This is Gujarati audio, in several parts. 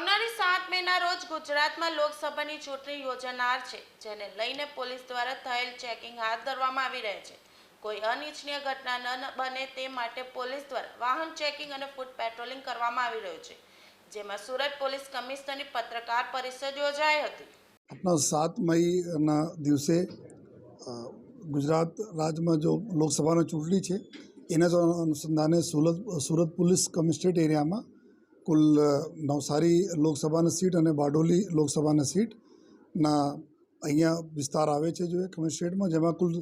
મેના રોજ ગુજરાતમાં લોકસભાની ચૂંટણી યોજાનાર છે, જેને લઈને પોલીસ દ્વારા થયેલ ચેકિંગ હાથ ધરવામાં આવી રહે છે. કોઈ અનિચ્છનીય ઘટના ન બને તે માટે પોલીસ દ્વારા વાહન ચેકિંગ અને ફૂટ પેટ્રોલિંગ કરવામાં આવી રહ્યું છે, જેમાં સુરત પોલીસ કમિશનરની પત્રકાર પરિષદ યોજાઈ હતી. આપણા સાત મઈના દિવસે ગુજરાત રાજ્યમાં જો લોકસભાની ચૂંટણી છે, એના અનુસંધાને સુરત સુરત પોલીસ કમિશનરેટ એરિયામાં કુલ નવસારી લોકસભાની સીટ અને બારડોલી લોકસભાની સીટના અહીંયા વિસ્તાર આવે છે જો એ કમિશનરેટમાં જેમાં કુલ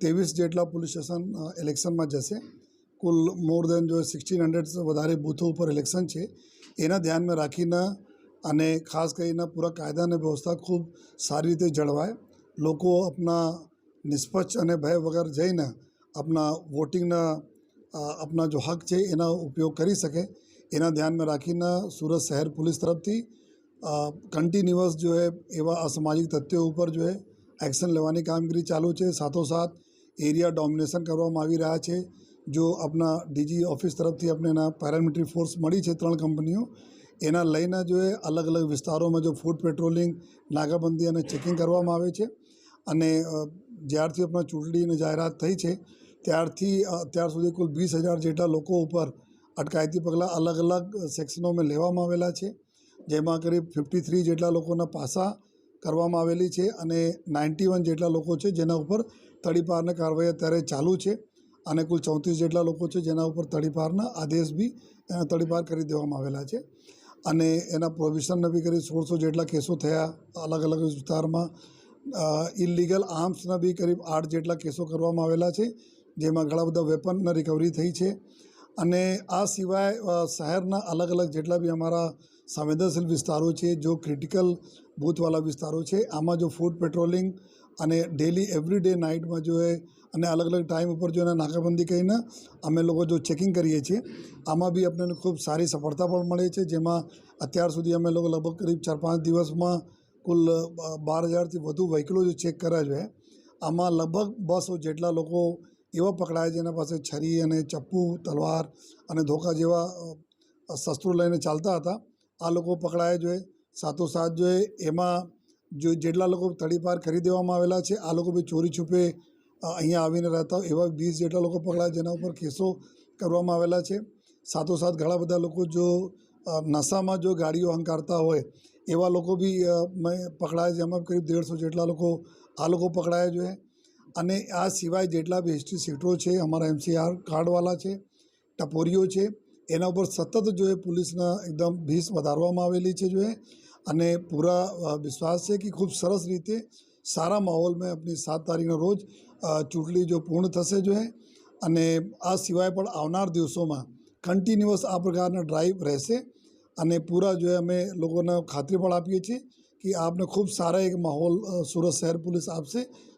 ત્રેવીસ જેટલા પોલીસ સ્ટેશન ઇલેક્શનમાં જશે. કુલ મોર દેન જો સિક્સટીન હંડ્રેડ વધારે બૂથો ઉપર ઇલેક્શન છે. એના ધ્યાનમાં રાખીને અને ખાસ કરીને પૂરા કાયદા અને વ્યવસ્થા ખૂબ સારી રીતે જળવાય. લોકો આપણા નિષ્પક્ષ અને ભય વગર જઈને આપણા વોટિંગના આપના જો હક છે એના ઉપયોગ કરી શકે. એના ધ્યાનમાં રાખીને સુરત શહેર પોલીસ તરફથી કન્ટિન્યુઅસ જો એવા અસામાજિક તથ્યો ઉપર જો એક્શન લેવાની કામગીરી ચાલુ છે. સાથોસાથ એરિયા ડોમિનેશન કરવામાં આવી રહ્યા છે. જો આપણા ડીજી ઓફિસ તરફથી આપણે એના પેરામિલિટરી ફોર્સ મળી છે ત્રણ કંપનીઓ, એના લઈને જો એ અલગ અલગ વિસ્તારોમાં જો ફૂડ પેટ્રોલિંગ નાકાબંધી અને ચેકિંગ કરવામાં આવે છે. અને જ્યારથી આપણા ચૂંટણીની જાહેરાત થઈ છે, ત્યારથી અત્યાર સુધી કુલ વીસ હજાર જેટલા લોકો ઉપર અટકાયતી પગલાં અલગ અલગ સેક્શનોમાં લેવામાં આવેલા છે. જેમાં કરીબ ફિફ્ટી થ્રી જેટલા લોકોના પાસા કરવામાં આવેલી છે અને નાઇન્ટી વન જેટલા લોકો છે જેના ઉપર તડીપારની કાર્યવાહી અત્યારે ચાલુ છે અને કુલ ચોત્રીસ જેટલા લોકો છે જેના ઉપર તડીપારના આદેશ બી એના તડીપાર કરી દેવામાં આવેલા છે. અને એના પ્રોવિઝનને બી કરી સોળસો જેટલા કેસો થયા અલગ અલગ વિસ્તારમાં. ઇલીગલ આર્મ્સના બી કરીબ આઠ જેટલા કેસો કરવામાં આવેલા છે. જેમાં ઘણા બધા વેપનના રિકવરી થઈ છે. અને આ સિવાય શહેરના અલગ અલગ જેટલા બી અમારા સંવેદનશીલ વિસ્તારો છે, જો ક્રિટિકલ બૂથવાળા વિસ્તારો છે, આમાં જો ફૂડ પેટ્રોલિંગ અને ડેલી એવરી ડે નાઇટમાં જો એ અને અલગ અલગ ટાઈમ ઉપર જો એને નાકાબંધી કરીને અમે લોકો જો ચેકિંગ કરીએ છીએ, આમાં બી આપણને ખૂબ સારી સફળતા પણ મળે છે. જેમાં અત્યાર સુધી અમે લોકો લગભગ કરીબ ચાર પાંચ દિવસમાં કુલ બાર હજારથી વધુ વ્હીકલો જો ચેક કર્યા છે. આમાં લગભગ બસો જેટલા લોકો એવા પકડાય જેના પાસે છરી અને ચપ્પુ, તલવાર અને ધોકા જેવા શસ્ત્રો લઈને ચાલતા હતા. આ લોકો પકડાયા જોઈએ સાથોસાથ જો એ એમાં જો જેટલા લોકો તડીપાર કરી દેવામાં આવેલા છે, આ લોકો બી ચોરી છુપે અહીંયા આવીને રહેતા એવા વીસ જેટલા લોકો પકડાયા જેના ઉપર કેસો કરવામાં આવેલા છે. સાથોસાથ ઘણા બધા લોકો જો નશામાં જો ગાડીઓ હંકારતા હોય, એવા લોકો બી મેં, પકડાયા એમાં કરીબ દેડસો જેટલા લોકો, આ લોકો પકડાયા જોઈએ અને આ સિવાય જેટલા બી હિસ્ટ્રી સીટો છે, અમારા એમસીઆર કાર્ડવાલા છે, ટપોરીઓ છે, એના ઉપર સતત જો એ પોલીસના એકદમ ભીસ વધારવામાં આવેલી છે જો એ. અને પૂરા વિશ્વાસ છે કે ખૂબ સરસ રીતે સારા માહોલમાં આપણી સાત તારીખના રોજ ચૂંટણી જો પૂર્ણ થશે જો એ. અને આ સિવાય પણ આવનાર દિવસોમાં કન્ટિન્યુઅસ આ પ્રકારના ડ્રાઈવ રહેશે. અને પૂરા જો અમે લોકોને ખાતરી પણ આપીએ છીએ કે આપને ખૂબ સારા એક માહોલ સુરત શહેર પોલીસ આપશે.